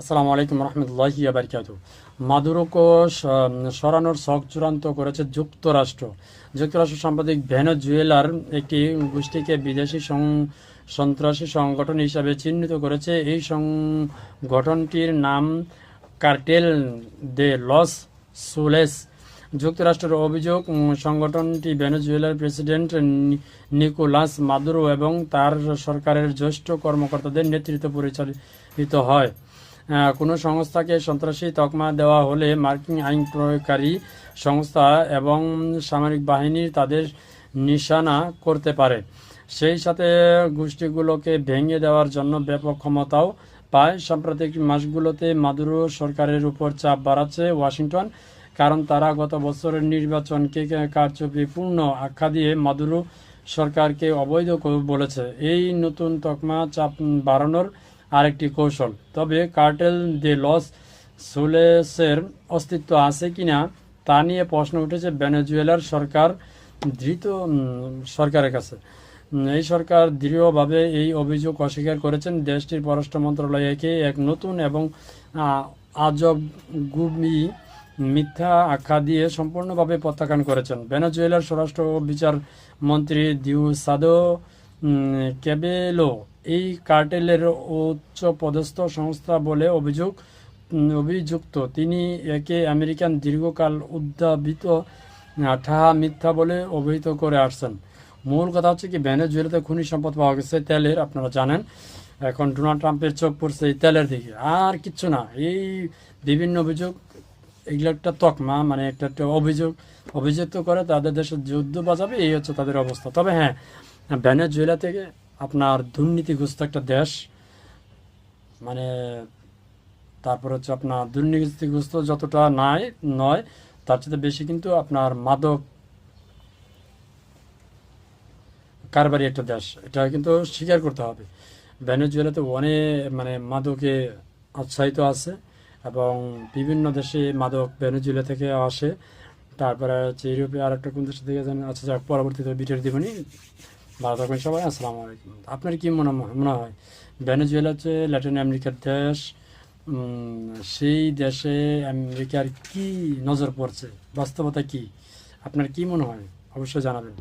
আসসালামু আলাইকুম রহমতুল্লাহি আবরকাত মাদুরোকে সরানোর শখ চূড়ান্ত করেছে যুক্তরাষ্ট্র। যুক্তরাষ্ট্র সাম্প্রতিক ভেনেজুয়েলার একটি গোষ্ঠীকে বিদেশি সন্ত্রাসী সংগঠন হিসাবে চিহ্নিত করেছে। এই সংগঠনটির নাম কার্টেল দে লস সুলেস। যুক্তরাষ্ট্রের অভিযোগ সংগঠনটি ভেনেজুয়েলার প্রেসিডেন্ট নিকোলাস মাদুরো এবং তার সরকারের জ্যেষ্ঠ কর্মকর্তাদের নেতৃত্বে পরিচালিত হয়। কোনো সংস্থাকে সন্ত্রাসী তকমা দেওয়া হলে মার্কিন আইন প্রয়োগকারী সংস্থা এবং সামরিক বাহিনী তাদের নিশানা করতে পারে। সেই সাথে গোষ্ঠীগুলোকে ভেঙে দেওয়ার জন্য ব্যাপক ক্ষমতাও পায়। সাম্প্রতিক মাসগুলোতে মাদুরো সরকারের উপর চাপ বাড়াচ্ছে ওয়াশিংটন, কারণ তারা গত বছরের নির্বাচনকে কারচুপিপূর্ণ আখ্যা দিয়ে মাদুরো সরকারকে অবৈধ বলেছে। এই নতুন তকমা চাপ বাড়ানোর আরেকটি কৌশল। তবে কার্টেল দে লস সোলেসের অস্তিত্ব আছে কিনা তা নিয়ে প্রশ্ন উঠেছে ভেনেজুয়েলার সরকার ধৃত সরকারের কাছে। এই সরকার দৃঢ়ভাবে এই অভিযোগ অস্বীকার করেছেন। দেশটির পররাষ্ট্র মন্ত্রণালয় একে এক নতুন এবং আজব গুমি মিথ্যা আখ্যা দিয়ে সম্পূর্ণভাবে প্রত্যাখ্যান করেছেন। ভেনেজুয়েলার স্বরাষ্ট্র বিচার মন্ত্রী দিউ সাদো ক্যাবেলো এই কার্টেলের উচ্চ পদস্থ সংস্থা বলে অভিযোগ অভিযুক্ত। তিনি একে আমেরিকান দীর্ঘকাল উদ্যাবিত আহ, ঠাহা মিথ্যা বলে অভিহিত করে আসছেন। মূল কথা হচ্ছে কি ভেনেজুয়েলাতে খনিজ সম্পদ পাওয়া গেছে তেলের আপনারা জানেন। এখন ডোনাল্ড ট্রাম্পের চোখ পড়ছে এই তেলের দিকে। আর কিচ্ছু না এই বিভিন্ন অভিযোগ এগুলো একটা তকমা মানে একটা একটা অভিযোগ। অভিযুক্ত করে তাদের দেশের যুদ্ধ বাজাবে এই হচ্ছে তাদের অবস্থা। তবে হ্যাঁ ভেনেজুয়েলা থেকে আপনার দুর্নীতিগ্রস্ত একটা দেশ মানে তারপর হচ্ছে আপনার দুর্নীতিগ্রস্ত যতটা নাই, নয়, তার চেয়ে বেশি কিন্তু আপনার মাদক কারবারি একটা দেশ। এটা কিন্তু স্বীকার করতে হবে। ভেনেজুয়েলাতে অনেক মানে মাদকে উৎসাহিত আছে এবং বিভিন্ন দেশে মাদক ভেনেজুয়েলা থেকে আসে। তারপরে হচ্ছে ইউরোপে আর একটা কোন দেশ থেকে আচ্ছা যাক, পরবর্তীতে ভিডিওর দিবনি। ভালো থাকবেন সবাই, আসসালামু আলাইকুম। আপনার কি মনে মনে হয় ভেনেজুয়েলা হচ্ছে ল্যাটিন আমেরিকার দেশ সেই দেশে আমেরিকার কি নজর পড়ছে? বাস্তবতা কি? আপনার কি মনে হয়? অবশ্যই জানাবেন।